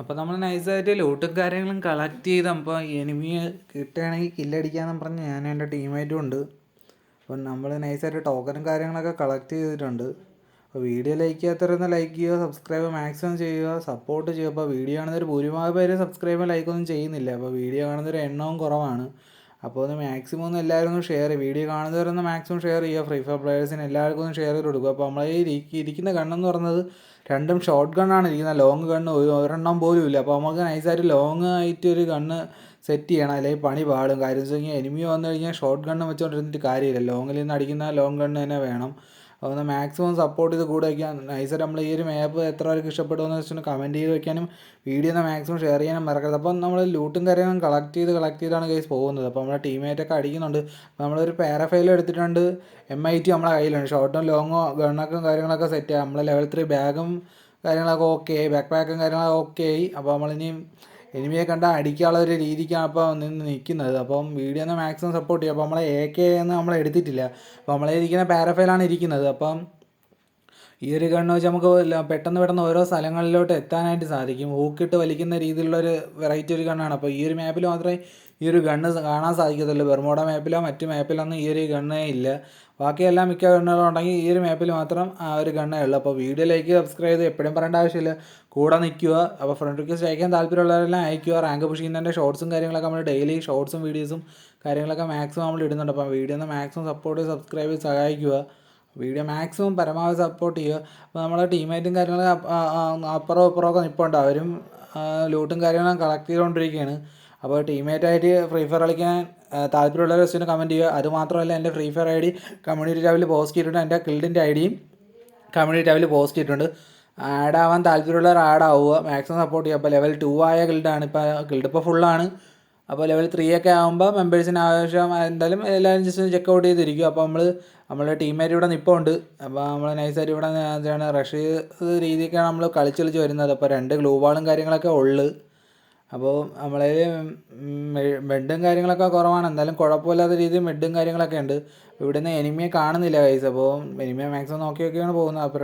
അപ്പോൾ നമ്മൾ നൈസായിട്ട് ലൂട്ടും കാര്യങ്ങളും കളക്ട് ചെയ്ത് അപ്പോൾ എനിമിയെ കിട്ടുകയാണെങ്കിൽ കില്ലടിക്കാമെന്ന് പറഞ്ഞ് ഞാനും എന്റെ ടീമായിട്ടും ഉണ്ട്. അപ്പം നമ്മൾ നൈസായിട്ട് ടോക്കനും കാര്യങ്ങളൊക്കെ കളക്ട് ചെയ്തിട്ടുണ്ട്. അപ്പോൾ വീഡിയോ ലൈക്ക് ചെയ്യാത്തവരൊന്ന് ലൈക്ക് ചെയ്യുക സബ്സ്ക്രൈബ് മാക്സിമം ചെയ്യുക സപ്പോർട്ട് ചെയ്യുക. അപ്പോൾ വീഡിയോ കാണുന്നവർ ഭൂരിഭാഗം പേര് സബ്സ്ക്രൈബും ലൈക്കൊന്നും ചെയ്യുന്നില്ല. അപ്പോൾ വീഡിയോ കാണുന്നവർ എണ്ണവും കുറവാണ്. അപ്പോൾ ഒന്ന് മാക്സിമം ഒന്ന് എല്ലാവരും ഒന്ന് ഷെയർ വീഡിയോ കാണുന്നവരൊന്ന് മാക്സിമം ഷെയർ ചെയ്യുക ഫ്രീ ഫയർ പ്ലെയേഴ്സിന് എല്ലാവർക്കും ഒന്ന് ഷെയർ ചെയ്ത് കൊടുക്കുക. അപ്പോൾ നമ്മളെ ഇരിക്കുന്ന ഗണ്ണെന്ന് പറയുന്നത് രണ്ടും ഷോർട്ട് ഗണ്ണാണ് ഇരിക്കുന്നത് ലോങ് ഗണ്ണ് ഒരെണ്ണം പോലും ഇല്ല. അപ്പോൾ നമുക്ക് നൈസായിട്ട് ലോങ് ആയിട്ട് ഒരു ഗണ്ണ് സെറ്റ് ചെയ്യണം. അല്ലെങ്കിൽ പണി പാടും കാര്യം വെച്ച് കഴിഞ്ഞാൽ എനിമി വന്നു കഴിഞ്ഞാൽ ഷോർട്ട് ഗണ്ണ് വെച്ചുകൊണ്ടിരുന്നിട്ട് കാര്യമില്ല. ലോങ്ങിൽ നിന്ന് അടിക്കുന്ന ലോങ് ഗണ്ണ് തന്നെ വേണം. ഒന്ന് മാക്സിമം സപ്പോർട്ട് ചെയ്ത് കൂടെ വയ്ക്കാൻ നൈസായിട്ട് നമ്മൾ ഈ ഒരു മാപ്പ് എത്ര പേർക്ക് ഇഷ്ടപ്പെടുമെന്ന് വെച്ചിട്ട് കമന്റ് ചെയ്ത് വയ്ക്കാനും വീഡിയോ ഒന്ന് മാക്സിമം ഷെയർ ചെയ്യാനും മറക്കരുത്. അപ്പം നമ്മൾ ലൂട്ടും കാര്യങ്ങളും കളക്ട് ചെയ്ത് കളക്ട് ചെയ്താണ് കേസ് പോകുന്നത്. അപ്പോൾ നമ്മുടെ ടീമേറ്റൊക്കെ അടിക്കുന്നുണ്ട്. നമ്മളൊരു പാരഫൈൽ എടുത്തിട്ടുണ്ട്. എം ഐ ടി നമ്മുടെ കയ്യിലുണ്ട്. ഷോർട്ടും ലോങ്ങോ ഗണ്ണൊക്കെ കാര്യങ്ങളൊക്കെ സെറ്റ് നമ്മളെ ലെവൽ ത്രീ ബാഗും കാര്യങ്ങളൊക്കെ ഓക്കെ ബാക്ക് പാക്കും കാര്യങ്ങളൊക്കെ ഓക്കെ ആയി. അപ്പോൾ നമ്മളിനി എനിമിയെ കണ്ട അടിക്കാനുള്ള ഒരു രീതിക്കാണ് അപ്പോൾ നിന്ന് നിൽക്കുന്നത്. അപ്പം വീഡിയോ ഒന്ന് മാക്സിമം സപ്പോർട്ട് ചെയ്യുക. അപ്പോൾ നമ്മളെ എ കെ എന്ന് നമ്മൾ എടുത്തിട്ടില്ല. അപ്പോൾ നമ്മളെ ഇരിക്കുന്ന പാരഫൈലാണ് ഇരിക്കുന്നത്. അപ്പം ഈ ഒരു ഗണ്ണ് വെച്ച് നമുക്ക് പെട്ടെന്ന് പെട്ടെന്ന് ഓരോ സ്ഥലങ്ങളിലോട്ട് എത്താനായിട്ട് സാധിക്കും. ഊക്കിട്ട് വലിക്കുന്ന രീതിയിലുള്ള ഒരു വെറൈറ്റി ഒരു ഗണ്ണാണ്. അപ്പോൾ ഈ ഒരു മാപ്പിൽ മാത്രമേ ഈ ഒരു ഗണ്ണ് കാണാൻ സാധിക്കത്തുള്ളൂ. ബെർമോഡ മാപ്പിലോ മറ്റു മാപ്പിലൊന്നും ഈ ഒരു ഗണ്ണേ ഇല്ല. ബാക്കിയെല്ലാം മിക്ക ഗണ്ണുകളും ഉണ്ടെങ്കിൽ ഈ ഒരു മാപ്പിൽ മാത്രം ആ ഒരു ഗണ്ണേ ഉള്ളൂ. അപ്പോൾ വീഡിയോ ലൈക്ക് സബ്സ്ക്രൈബ് ചെയ്ത് എപ്പോഴും പറയേണ്ട ആവശ്യമില്ല. കൂടെ നിൽക്കുക. അപ്പോൾ ഫ്രണ്ട് റിക്വസ്റ്റ് അയക്കാൻ താല്പര്യമുള്ളവരെല്ലാം അയക്കുക. റാങ്ക് പുഷ് ചെയ്യുന്നതിന്റെ ഷോർട്സും കാര്യങ്ങളൊക്കെ നമ്മൾ ഡെയിലി ഷോർട്സും വീഡിയോസും കാര്യങ്ങളൊക്കെ മാക്സിമം നമ്മൾ ഇടുന്നുണ്ട്. അപ്പോൾ വീഡിയോ ഒന്ന് മാക്സിമം സപ്പോർട്ട് സബ്സ്ക്രൈബ് ചെയ്ത് സഹായിക്കുക. വീഡിയോ മാക്സിമം പരമാവധി സപ്പോർട്ട് ചെയ്യുക. അപ്പോൾ നമ്മളെ ടീമേറ്റും കാര്യങ്ങളും അപ്പുറവും ഇപ്പുറവും ഒക്കെ നിൽപ്പുണ്ട് അവരും ലൂട്ടും കാര്യങ്ങളും കളക്ട് ചെയ്തുകൊണ്ടിരിക്കുകയാണ്. അപ്പോൾ ടീമേറ്റായിട്ട് ഫ്രീ ഫയർ കളിക്കാൻ താല്പര്യമുള്ള താല്പര്യമുള്ളവർ ജസ്റ്റ് കമന്റ് ചെയ്യുക. അതുമാത്രമല്ല എന്റെ free fire I D community ടാബിൽ പോസ്റ്റ് ചെയ്തിട്ടുണ്ട്. എന്റെ കിൽഡിന്റെ ഐ ഡിയും കമ്മ്യൂണിറ്റി ടാബിൽ പോസ്റ്റ് ചെയ്തിട്ടുണ്ട്. ആഡ് ആവാൻ താല്പര്യമുള്ളവർ ആഡ് ആവുക. മാക്സിമം സപ്പോർട്ട് ചെയ്യുക. അപ്പോൾ ലെവൽ ടു ആയ ഗിൽഡാണ് ഇപ്പോൾ ഗിൽഡ് ഇപ്പോൾ ഫുള്ളാണ് അപ്പോൾ ലെവൽ ത്രീ ഒക്കെ ആകുമ്പോൾ മെമ്പേഴ്സിന് ആവശ്യം എന്തായാലും എല്ലാവരും ജസ്റ്റ് ചെക്ക് ഔട്ട് ചെയ്തിരിക്കും. അപ്പോൾ നമ്മൾ നമ്മളെ ടീമേറ്റ് ഇവിടെ നിൽപ്പുണ്ട് അപ്പോൾ നമ്മൾ നൈസായിട്ട് ഇവിടെ എന്താണ് റഷ് രീതിക്കാണ് നമ്മൾ കളിച്ച് കളിച്ച് വരുന്നത്. അപ്പോൾ രണ്ട് ഗ്ലൂ വാളും കാര്യങ്ങളൊക്കെ ഉള്ളു. അപ്പോൾ നമ്മളെ മെഡും കാര്യങ്ങളൊക്കെ കുറവാണ്. എന്തായാലും കുഴപ്പമില്ലാത്ത രീതിയിൽ മെഡും കാര്യങ്ങളൊക്കെ ഉണ്ട്. ഇവിടുന്ന് എനിമിയെ കാണുന്നില്ല കൈസ് അപ്പോൾ എനിമിയെ മാക്സിമം നോക്കി നോക്കിയാണ് പോകുന്നത്. അപ്പോൾ